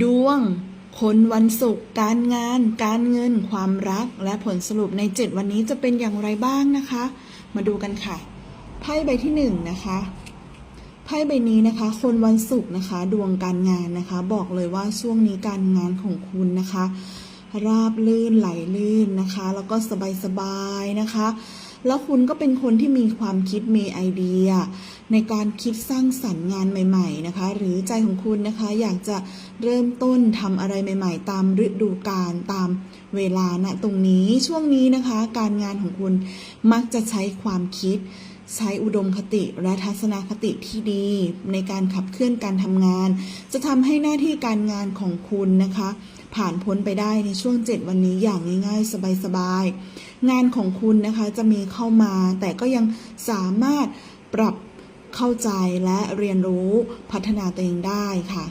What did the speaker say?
ดวง คนวันศุกร์การงาน การเงิน ความรัก และผลสรุปใน 7 วันนี้จะเป็นอย่างไรบ้างนะคะ มาดูกันค่ะ ไพ่ใบที่หนึ่งนะคะไพ่ใบนี้นะคะ คนวันศุกร์นะคะ ดวงการงานนะคะ บอกเลยว่าช่วงนี้การงานของคุณนะคะ ราบลื่นไหลลื่นนะคะ แล้วก็สบายๆนะคะ แล้วคุณก็เป็นคนที่มีความคิดมีไอเดีย ในการคิดสร้างสรรค์งานใหม่ๆนะคะ หรือใจของคุณนะคะอยากจะเริ่มต้นทำอะไรใหม่ ๆ ตามฤดูกาลตามเวลาณตรงนี้ช่วงนี้นะคะ การงานของคุณมักจะใช้ความคิด ใช้อุดมคติและทัศนคติที่ดี ในการขับเคลื่อนการทำงาน จะทำให้หน้าที่การงานของคุณนะคะ ผ่านพ้นไปได้ในช่วง 7 วันนี้อย่างง่ายๆ สบายๆงานของคุณนะคะจะมีเข้ามาแต่ก็ยังสามารถปรับ เข้าใจและเรียนรู้พัฒนาตัวเองได้ค่ะ